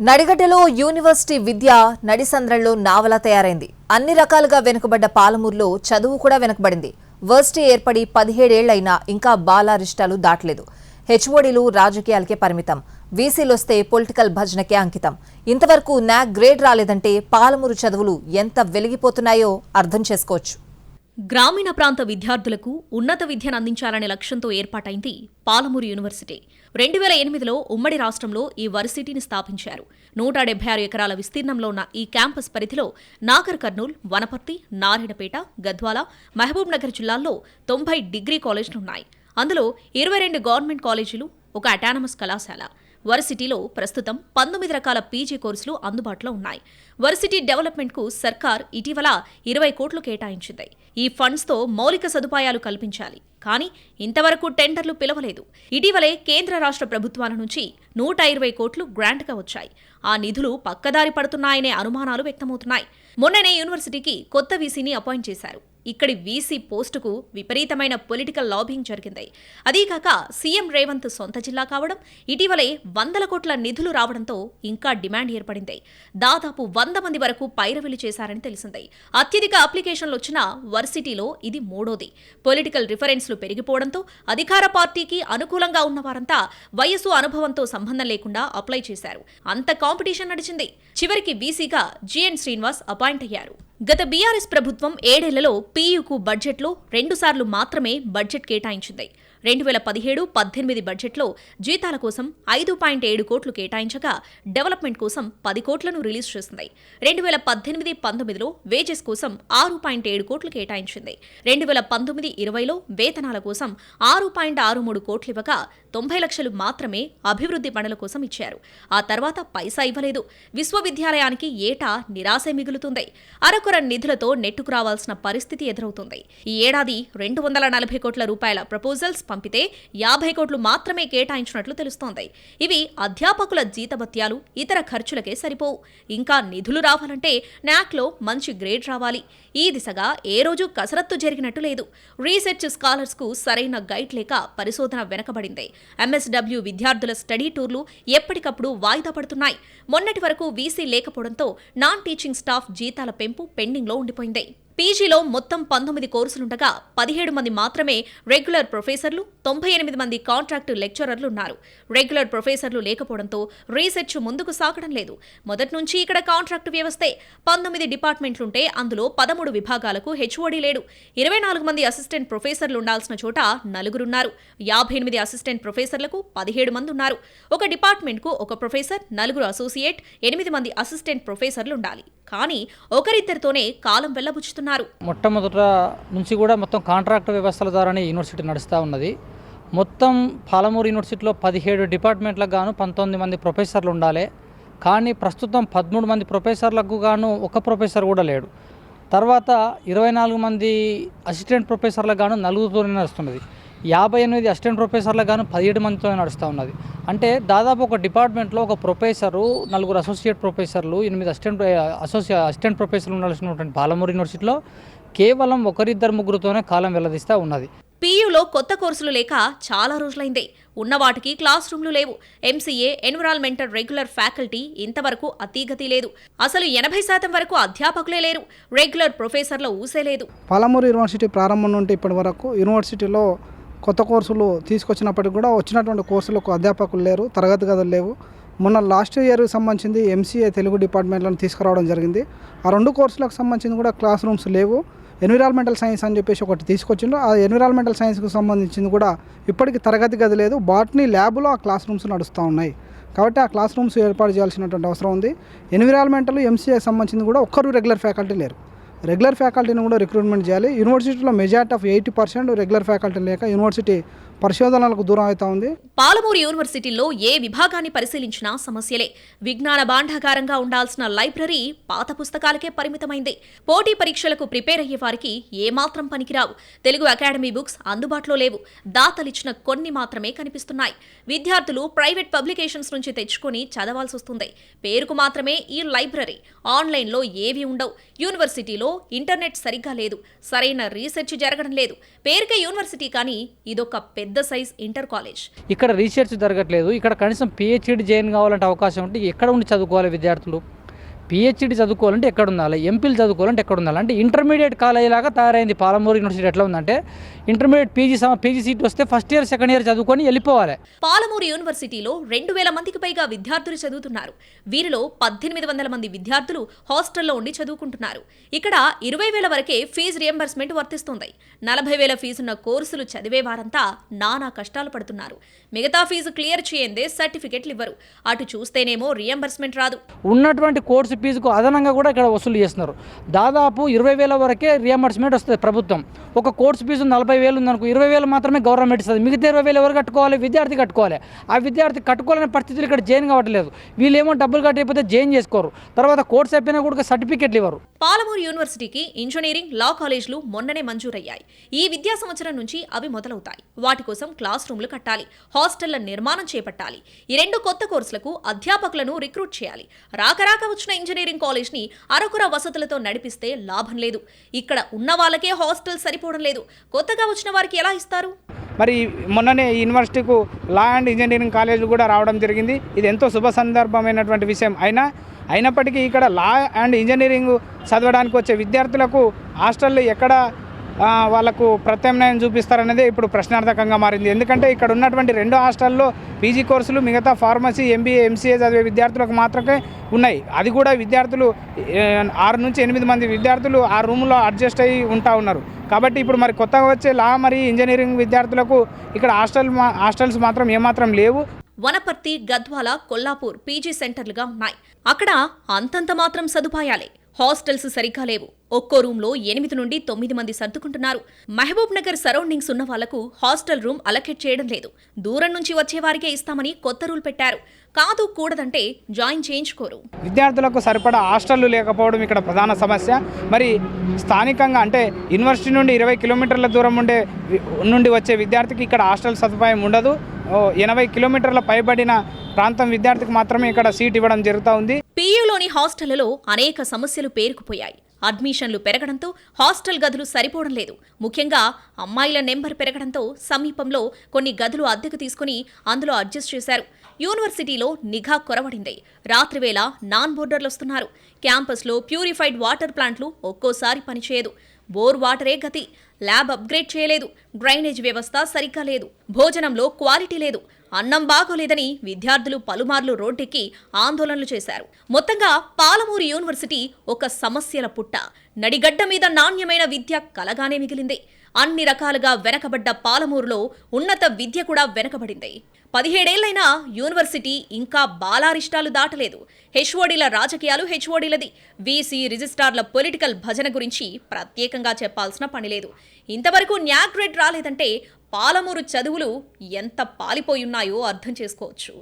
నడిగడ్డలో university విద్య నడిసంద్రంలో నావలా తయారైంది. అన్ని రకాలుగా వెనుకబడ్డ పాలమూరులో చదువు కూడా వెనుకబడింది. వర్సిటీ ఏర్పడి పదిహేడేళ్ళైనా ఇంకా బాలారిష్టాలు దాటలేదు. హెచ్ఓడీలు రాజకీయాలకే పరిమితం. వీసీలొస్తే పొలిటికల్ భజనకే అంకితం. ఇంతవరకు నాక్ గ్రేడ్ రాలేదంటే పాలమూరు చదువులు ఎంత వెలిగిపోతున్నాయో అర్థం చేసుకోవచ్చు. గ్రామీణ ప్రాంత విద్యార్థులకు ఉన్నత విద్యను అందించాలనే లక్ష్యంతో ఏర్పాటైంది పాలమూరు యూనివర్సిటీ. రెండు వేల ఎనిమిదిలో ఉమ్మడి రాష్ట్రంలో ఈ వర్సిటీని స్థాపించారు. నూట డెబ్బై ఆరు ఎకరాల విస్తీర్ణంలో ఉన్న ఈ క్యాంపస్ పరిధిలో నాగర్ కర్నూల్ వనపర్తి నారాయణపేట గద్వాల మహబూబ్ నగర్ జిల్లాల్లో తొంభై డిగ్రీ కాలేజీలున్నాయి అందులో ఇరవై రెండు గవర్నమెంట్ కాలేజీలు ఒక అటానమస్ కళాశాల. వర్సిటీలో ప్రస్తుతం పంతొమ్మిది రకాల పీజీ కోర్సులు అందుబాటులో ఉన్నాయి. వర్సిటీ డెవలప్మెంట్కు సర్కార్ ఇటీవల ఇరవై కోట్లు కేటాయించింది. ఈ ఫండ్స్తో మౌలిక సదుపాయాలు కల్పించాలి. కానీ ఇంతవరకు టెండర్లు పిలవలేదు. ఇటీవలే కేంద్ర రాష్ట్ర ప్రభుత్వాల నుంచి నూట ఇరవై కోట్లు గ్రాంట్గా వచ్చాయి. ఆ నిధులు పక్కదారి పడుతున్నాయనే అనుమానాలు వ్యక్తమవుతున్నాయి. మొన్ననే యూనివర్సిటీకి కొత్త వీసీని అపాయింట్ చేశారు. ఇక్కడి వీసీ పోస్టుకు విపరీతమైన పొలిటికల్ లాబింగ్ జరిగింది. అదీకాక సీఎం రేవంత్ సొంత జిల్లా కావడం ఇటీవలే వందల కోట్ల నిధులు రావడంతో ఇంకా డిమాండ్ ఏర్పడింది. దాదాపు వంద మంది వరకు పైరవీలు చేశారని తెలిసింది. అత్యధిక అప్లికేషన్లు వచ్చిన వర్సిటీలో ఇది మూడోది. పొలిటికల్ రిఫరెన్స్లు పెరిగిపోవడంతో అధికార పార్టీకి అనుకూలంగా ఉన్న వారంతా వయసు అనుభవంతో సంబంధం లేకుండా అప్లై చేశారు. అంత కాంపిటీషన్ నడిచింది. చివరికి వీసీగా జిఎన్ శ్రీనివాస్ అపాయింట్ అయ్యారు. గత బీఆర్ఎస్ ప్రభుత్వం ఏడేళ్ళలో పీయూకు బడ్జెట్లో రెండుసార్లు మాత్రమే బడ్జెట్ కేటాయించింది. రెండు వేల పదిహేడు పద్దెనిమిది బడ్జెట్లో జీతాల కోసం ఐదు పాయింట్ ఏడు కోట్లు కేటాయించగా డెవలప్మెంట్ కోసం పది కోట్లను రిలీజ్ చేసింది. రెండు వేల పద్దెనిమిది పంతొమ్మిదిలో వేజెస్ కోసం ఆరు పాయింట్ ఏడు కోట్లు కేటాయించింది. రెండు వేల పంతొమ్మిది ఇరవైలో వేతనాల కోసం ఆరు పాయింట్ ఆరు మూడు కోట్లు ఇవ్వగా తొంభై లక్షలు మాత్రమే అభివృద్ధి పనుల కోసం ఇచ్చారు. ఆ తర్వాత పైసా ఇవ్వలేదు. విశ్వవిద్యాలయానికి ఏటా నిరాశే మిగులుతుంది. అరకొర నిధులతో నెట్టుకు రావాల్సిన పరిస్థితి ఎదురవుతుంది. ఈ ఏడాది రెండు వందల నలభై కోట్ల రూపాయల ప్రపోజల్స్ పంపితే యాభై కోట్లు మాత్రమే కేటాయించినట్లు తెలుస్తోంది. ఇవి అధ్యాపకుల జీతభత్యాలు ఇతర ఖర్చులకే సరిపోవు. ఇంకా నిధులు రావాలంటే నాక్లో మంచి గ్రేడ్ రావాలి. ఈ దిశగా ఏ రోజు కసరత్తు జరిగినట్టు లేదు. రీసెర్చ్ స్కాలర్స్కు సరైన గైడ్ లేక పరిశోధన వెనకబడింది. ఎంఎస్డబ్ల్యూ విద్యార్థుల స్టడీ టూర్లు ఎప్పటికప్పుడు వాయిదా పడుతున్నాయి. మొన్నటి వరకు వీసీ లేకపోవడంతో నాన్ టీచింగ్ స్టాఫ్ జీతాల పెంపు పెండింగ్లో ఉండిపోయింది. పీజీలో మొత్తం పంతొమ్మిది కోర్సులుండగా పదిహేడు మంది మాత్రమే రెగ్యులర్ ప్రొఫెసర్లు తొంభై ఎనిమిది మంది కాంట్రాక్టు లెక్చరర్లు ఉన్నారు రెగ్యులర్ ప్రొఫెసర్లు లేకపోవడంతో రీసెర్చ్ ముందుకు సాగడం లేదు. మొదటి నుంచి ఇక్కడ కాంట్రాక్టు వ్యవస్థే. పంతొమ్మిది డిపార్ట్మెంట్లుంటే అందులో పదమూడు విభాగాలకు హెచ్ఓడి లేడు. ఇరవై నాలుగు మంది అసిస్టెంట్ ప్రొఫెసర్లు ఉండాల్సిన చోట నలుగురున్నారు. యాభై ఎనిమిది అసిస్టెంట్ ప్రొఫెసర్లకు పదిహేడు మంది ఉన్నారు ఒక డిపార్ట్మెంట్కు ఒక ప్రొఫెసర్ నలుగురు అసోసియేట్ ఎనిమిది మంది అసిస్టెంట్ ప్రొఫెసర్లు ఉండాలి కానీ ఒకరిద్దరితోనే కాలం వెళ్ళబుచ్చుతున్నారు మొట్టమొదట నుంచి కూడా మొత్తం కాంట్రాక్ట్ వ్యవస్థల ద్వారానే యూనివర్సిటీ నడుస్తూ ఉన్నది. మొత్తం పాలమూరు యూనివర్సిటీలో పదిహేడు డిపార్ట్మెంట్లకు గాను పంతొమ్మిది మంది ప్రొఫెసర్లు ఉండాలి. కానీ ప్రస్తుతం పదమూడు మంది ప్రొఫెసర్లకు గాను ఒక ప్రొఫెసర్ కూడా లేడు. తర్వాత ఇరవై నాలుగు మంది అసిస్టెంట్ ప్రొఫెసర్లకు గాను నలుగురితోనే నడుస్తున్నది. యాభై ఎనిమిది అసిస్టెంట్ ప్రొఫెసర్లకు గాను పదిహేడు మందితో నడుస్తూ ఉన్నది. అంటే దాదాపు ఒక డిపార్ట్మెంట్లో ఒక ప్రొఫెసరు నలుగురు అసోసియేట్ ప్రొఫెసర్లు ఎనిమిది అసిస్టెంట్ అసోసియే అసిస్టెంట్ ప్రొఫెసర్లు ఉండాల్సినటువంటి పాలమూరు యూనివర్సిటీలో కేవలం ఒకరిద్దరు ముగ్గురుతోనే కాలం వెల్లదిస్తూ ఉన్నది. పీయూలో కొత్త కోర్సులు లేక చాలా రోజులైంది. ఉన్న వాటికి క్లాస్ రూమ్లు లేవు. ఎంసీఏ ఎన్విరాన్మెంటల్ రెగ్యులర్ ఫ్యాకల్టీ ఇంతవరకు అతీగతి లేదు. అసలు ఎనభై శాతం వరకు అధ్యాపకులే లేరు. రెగ్యులర్ ప్రొఫెసర్ల ఊసే లేదు. పాలమూరు యూనివర్సిటీ ప్రారంభం నుండి ఇప్పటి వరకు యూనివర్సిటీలో కొత్త కోర్సులు తీసుకొచ్చినప్పటికి కూడా వచ్చినటువంటి కోర్సులకు అధ్యాపకులు లేరు తరగతి గదులు లేవు. మొన్న లాస్ట్ ఇయర్కి సంబంధించింది ఎంసీఏ తెలుగు డిపార్ట్మెంట్లను తీసుకురావడం జరిగింది. ఆ రెండు కోర్సులకు సంబంధించింది కూడా క్లాస్ రూమ్స్ లేవు. ఎన్విరాన్మెంటల్ సైన్స్ అని చెప్పేసి ఒకటి తీసుకొచ్చిండ్రు. ఆ ఎన్విరాన్మెంటల్ సైన్స్కి సంబంధించింది కూడా ఇప్పటికీ తరగతి గది లేదు. బాటనీ ల్యాబ్లో ఆ క్లాస్ రూమ్స్ నడుస్తూ ఉన్నాయి. కాబట్టి ఆ క్లాస్ రూమ్స్ ఏర్పాటు చేయాల్సినటువంటి అవసరం ఉంది. ఎన్విరాన్మెంటల్ ఎంసీఏ సంబంధించింది కూడా ఒక్కరు రెగ్యులర్ ఫ్యాకల్టీ లేరు. రెగ్యులర్ ఫ్యాకల్టీని కూడా రిక్రూట్మెంట్ చేయాలి. యూనివర్సిటీలో majority of eighty percent regular faculty లేక యూనివర్సిటీ పరిశోధనలకు దూరం అవుతా ఉంది. పాలమూరు యూనివర్సిటీలో ఏ విభాగాన్ని పరిశీలించినా సమస్యలే. విజ్ఞాన భాండాగారంగా ఉండాల్సిన లైబ్రరీ పాత పుస్తకాలకే పరిమితమైంది. పోటీ పరీక్షలకు ప్రిపేర్ అయ్యే వారికి ఏమాత్రం పనికిరావు. తెలుగు అకాడమీ బుక్స్ అందుబాటులో లేవు. దాతలిచ్చిన కొన్ని మాత్రమే కనిపిస్తున్నాయి. విద్యార్థులు ప్రైవేట్ పబ్లికేషన్స్ నుంచి తెచ్చుకొని చదవాల్సి వస్తుంది. పేరుకు మాత్రమే ఈ లైబ్రరీ. ఆన్లైన్లో ఏవి ఉండవు. యూనివర్సిటీలో ఇంటర్నెట్ సరిగ్గా లేదు. సరైన రీసెర్చ్ జరగడం లేదు. పేరుకే యూనివర్సిటీ కానీ ఇదొక పెద్ద పెద్ద సైజ్ ఇంటర్ కాలేజ్. ఇక్కడ రీసెర్చ్ జరగట్లేదు. ఇక్కడ కనీసం పిహెచ్డి జాయిన్ కావాలంటే అవకాశం ఉంటే ఎక్కడ ఉండి చదువుకోవాలి విద్యార్థులు? పిహెచ్డి చదువుకోవాలంటే ఎక్కడ ఉండాలి ఎంపీలు చదువుకోవాలంటే ఎక్కడ ఉండాలి అంటే ఇంటర్మీడియట్ కాలేజ్ లాగా తయారైంది పాలమూరు యూనివర్సిటీ ఎట్లా ఉందంటే ఇంటర్మీడియట్ పీజీ పీజీ సీట్ వస్తే ఫస్ట్ ఇయర్ సెకండ్ ఇయర్ చదువుకొని వెళ్ళిపోవాలి. పాలమూరు యూనివర్సిటీలో రెండు వేల మందికి పైగా విద్యార్థులు చదువుతున్నారు. వీరిలో పద్దెనిమిది వందల మంది విద్యార్థులు హాస్టల్లో ఉండి చదువుకుంటున్నారు. ఇక్కడ ఇరవై వేల వరకే ఫీజు రియంబర్స్మెంట్ వర్తిస్తుంది. నలభై వేల ఫీజున్న కోర్సులు చదివే వారంతా నానా కష్టాలు పడుతున్నారు. మిగతా ఫీజు క్లియర్ చేయందే సర్టిఫికెట్లు ఇవ్వరు. అటు చూస్తేనేమో రియంబర్స్మెంట్ రాదు. ఉన్నటువంటి కోర్సు ఫీజుకు అదనంగా కూడా ఇక్కడ వసూలు చేస్తున్నారు. దాదాపు ఇరవై వేల వరకే రియంబర్స్మెంట్ వస్తుంది ప్రభుత్వం. ఒక కోర్సు ఫీజు నలభై వేలు ఉందనుకో ఇరవై వేలు మాత్రమే గవర్నమెంట్ ఇస్తుంది. మిగతా ఇరవై వేలు ఎవరు కట్టుకోవాలి? విద్యార్థి కట్టుకోవాలి. ఆ విద్యార్థి కట్టుకోవాలనే పరిస్థితులు ఇక్కడ జైన్ కావట్లేదు. వీళ్ళేమో డబ్బులు కట్టకపోతే జైన్ చేసుకోరు. తర్వాత కోర్స్ అయిపోయినా కూడా సర్టిఫికెట్లు ఇవ్వరు. పాలమూరు యూనివర్సిటీకి ఇంజనీరింగ్ లా కాలేజ్లు మొన్ననే మంజూరయ్యాయి. ఈ విద్యా సంవత్సరం నుంచి అవి మొదలవుతాయి. వాటి కోసం క్లాస్ రూమ్లు కట్టాలి. హాస్టళ్ళ నిర్మాణం చేపట్టాలి. ఈ రెండు కొత్త కోర్సులకు అధ్యాపకులను రిక్రూట్ చేయాలి. రాకరాక వచ్చిన ఇంజనీరింగ్ కాలేజ్ని అరకుర వసతులతో నడిపిస్తే లాభం లేదు. ఇక్కడ ఉన్న వాళ్ళకే హాస్టల్ సరిపోవడం లేదు. కొత్తగా వచ్చిన వారికి ఎలా ఇస్తారు? మరి మొన్ననే యూనివర్సిటీకు లా అండ్ ఇంజనీరింగ్ కాలేజ్ కూడా రావడం జరిగింది. ఇది ఎంతో శుభ సందర్భమైనటువంటి విషయం. అయినా అయినప్పటికీ ఇక్కడ లా అండ్ ఇంజనీరింగ్ చదవడానికి వచ్చే విద్యార్థులకు హాస్టల్ ఎక్కడ వాళ్ళకు ప్రత్యామ్నాయం చూపిస్తారనేదే ఇప్పుడు ప్రశ్నార్థకంగా మారింది. ఎందుకంటే ఇక్కడ ఉన్నటువంటి రెండు హాస్టల్లో పీజీ కోర్సులు మిగతా ఫార్మసీ ఎంబీఏ ఎంసీఏ చదివే విద్యార్థులకు మాత్రమే ఉన్నాయి. అది కూడా విద్యార్థులు ఆరు నుంచి ఎనిమిది మంది విద్యార్థులు ఆ రూమ్లో అడ్జస్ట్ అయ్యి ఉంటా ఉన్నారు. కాబట్టి ఇప్పుడు మరి కొత్తగా వచ్చే లా మరి ఇంజనీరింగ్ విద్యార్థులకు ఇక్కడ హాస్టల్ మా- హాస్టల్స్ మాత్రం ఏమాత్రం లేవు. వనపర్తి గద్వాల కొల్లాపూర్ పీజీ సెంటర్లుగా ఉన్నాయి. అక్కడ అంతంత మాత్రం సదుపాయాలే. హాస్టల్స్ సరిగ్గా లేవు. ఒక్కో రూమ్లో ఎనిమిది నుండి తొమ్మిది మంది సర్దుకుంటున్నారు. మహబూబ్ నగర్ సరౌండింగ్స్ ఉన్న వాళ్ళకు హాస్టల్ రూమ్ అలకెట్ చేయడం లేదు. దూరం నుంచి వచ్చే వారికే ఇస్తామని కొత్త రూల్ పెట్టారు. కాదు కూడదంటే జాయిన్ చేయించుకోరు. విద్యార్థులకు సరిపడా హాస్టళ్ళు లేకపోవడం ఇక్కడ ప్రధాన సమస్య. మరి స్థానికంగా అంటే యూనివర్సిటీ నుండి ఇరవై కిలోమీటర్ల దూరం ఉండే నుండి వచ్చే విద్యార్థికి ఇక్కడ హాస్టల్ సదుపాయం ఉండదు. ఓ ఎనభై కిలోమీటర్ల పైబడిన ప్రాంతం విద్యార్థికి మాత్రమే ఇక్కడ సీట్ ఇవ్వడం జరుగుతూ ఉంది. పీయూలోని హాస్టళ్ళలో అనేక సమస్యలు పేరుకుపోయాయి. అడ్మిషన్లు పెరగడంతో హాస్టల్ గదులు సరిపోవడం లేదు. ముఖ్యంగా అమ్మాయిల నెంబర్ పెరగడంతో సమీపంలో కొన్ని గదులు అద్దెకు తీసుకుని అందులో అడ్జస్ట్ చేశారు. యూనివర్సిటీలో నిఘా కొరవడింది. రాత్రివేళ నాన్ బోర్డర్లు వస్తున్నారు. క్యాంపస్లో ప్యూరిఫైడ్ వాటర్ ప్లాంట్లు ఒక్కోసారి పనిచేయదు. బోర్ వాటరే గతి. ల్యాబ్ అప్గ్రేడ్ చేయలేదు. డ్రైనేజ్ వ్యవస్థ సరిగ్గా లేదు. భోజనంలో క్వాలిటీ లేదు. అన్నం బాగోలేదని విద్యార్థులు పలుమార్లు రోడ్డెక్కి ఆందోళనలు చేశారు. మొత్తంగా పాలమూరు యూనివర్సిటీ ఒక సమస్యల పుట్ట. నడిగడ్డ మీద నాణ్యమైన విద్య కలగానే మిగిలింది. అన్ని రకాలుగా వెనకబడ్డ పాలమూరులో ఉన్నత విద్య కూడా వెనకబడింది. పదిహేడేళ్ళైనా యూనివర్సిటీ ఇంకా బాలారిష్టాలు దాటలేదు. హెచ్ఓడీల రాజకీయాలు హెచ్ఓడీలది. వీసీ రిజిస్ట్రార్ల పొలిటికల్ భజన గురించి ప్రత్యేకంగా చెప్పాల్సిన పని లేదు. ఇంతవరకు న్యాగ్రేట్ రాలేదంటే పాలమూరు చదువులు ఎంత పాలిపోయున్నాయో అర్థం చేసుకోవచ్చు.